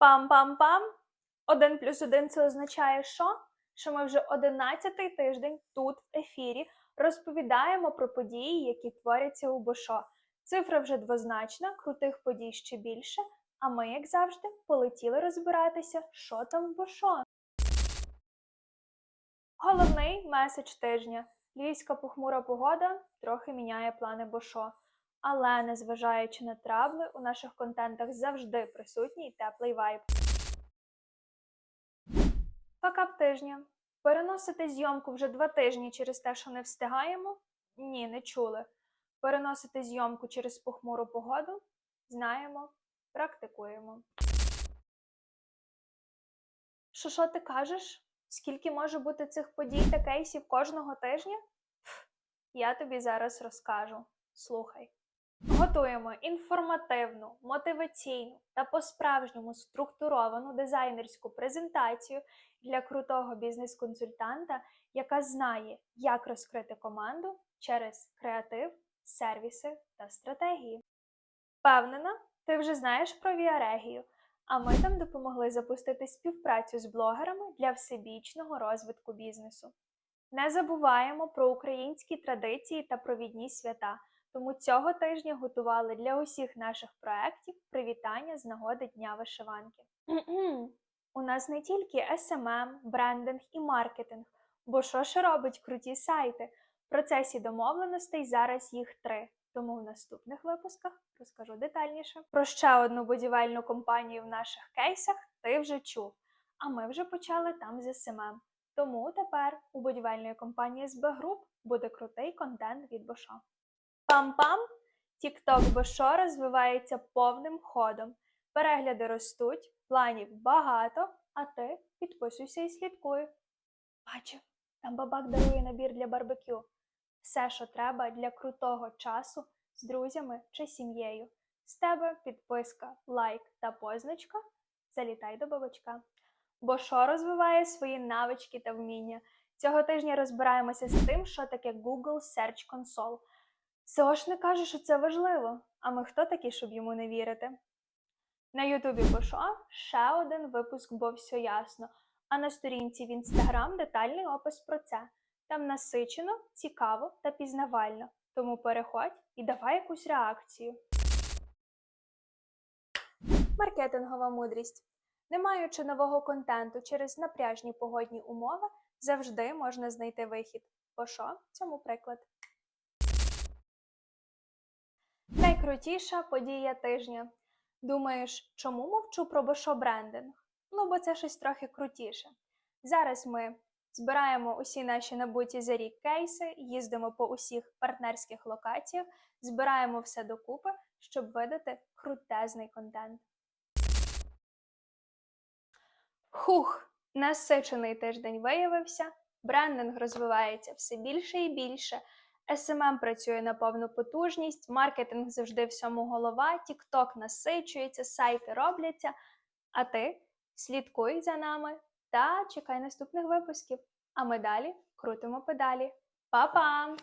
Пам-пам-пам. Один плюс один це означає що? Що ми вже одинадцятий тиждень тут, в ефірі, розповідаємо про події, які творяться у Бошо. Цифра вже двозначна, крутих подій ще більше. А ми, як завжди, полетіли розбиратися, що там в Бошо. Головний меседж тижня. Львівська похмура погода трохи міняє плани Бошо. Але незважаючи на трабли, у наших контентах завжди присутній теплий вайб. Факап тижня. Переносити зйомку вже два тижні через те, що не встигаємо? Ні, не чули. Переносити зйомку через похмуру погоду? Знаємо, практикуємо. Що що ти кажеш? Скільки може бути цих подій та кейсів кожного тижня? Я тобі зараз розкажу. Слухай. Готуємо інформативну, мотиваційну та по-справжньому структуровану дизайнерську презентацію для крутого бізнес-консультанта, яка знає, як розкрити команду через креатив, сервіси та стратегії. Впевнена, ти вже знаєш про Віарегію, а ми там допомогли запустити співпрацю з блогерами для всебічного розвитку бізнесу. Не забуваємо про українські традиції та провідні свята. Тому цього тижня готували для усіх наших проєктів привітання з нагоди Дня вишиванки. У нас не тільки SMM, брендинг і маркетинг, бо що ще робить круті сайти. В процесі домовленостей зараз їх три. Тому в наступних випусках розкажу детальніше. Про ще одну будівельну компанію в наших кейсах ти вже чув, а ми вже почали там з SMM. Тому тепер у будівельної компанії СБ Груп буде крутий контент від Бошо. Пам-пам! TikTok Бошо розвивається повним ходом. Перегляди ростуть, планів багато, а ти підписуйся і слідкуй. Бачив, там бабак дарує набір для барбекю. Все, що треба для крутого часу з друзями чи сім'єю. З тебе підписка, лайк та позначка. Залітай до бабачка. Бошо розвиває свої навички та вміння. Цього тижня розбираємося з тим, що таке Google Search Console. Сео ж не каже, що це важливо. А ми хто такі, щоб йому не вірити? На Ютубі Бошо ще один випуск, бо все ясно. А на сторінці в інстаграм детальний опис про це. Там насичено, цікаво та пізнавально. Тому переходь і давай якусь реакцію. Маркетингова мудрість. Не маючи нового контенту через напряжні погодні умови, завжди можна знайти вихід. Бошо цьому приклад. Найкрутіша подія тижня. Думаєш, чому мовчу про Бошо брендинг? Ну, бо це щось трохи крутіше. Зараз ми збираємо усі наші набуті за рік кейси, їздимо по усіх партнерських локаціях, збираємо все докупи, щоб видати крутезний контент. Хух, насичений тиждень виявився, брендинг розвивається все більше і більше. SMM працює на повну потужність, маркетинг завжди всьому голова, TikTok насичується, сайти робляться. А ти слідкуй за нами та чекай наступних випусків. А ми далі крутимо педалі. Па-па!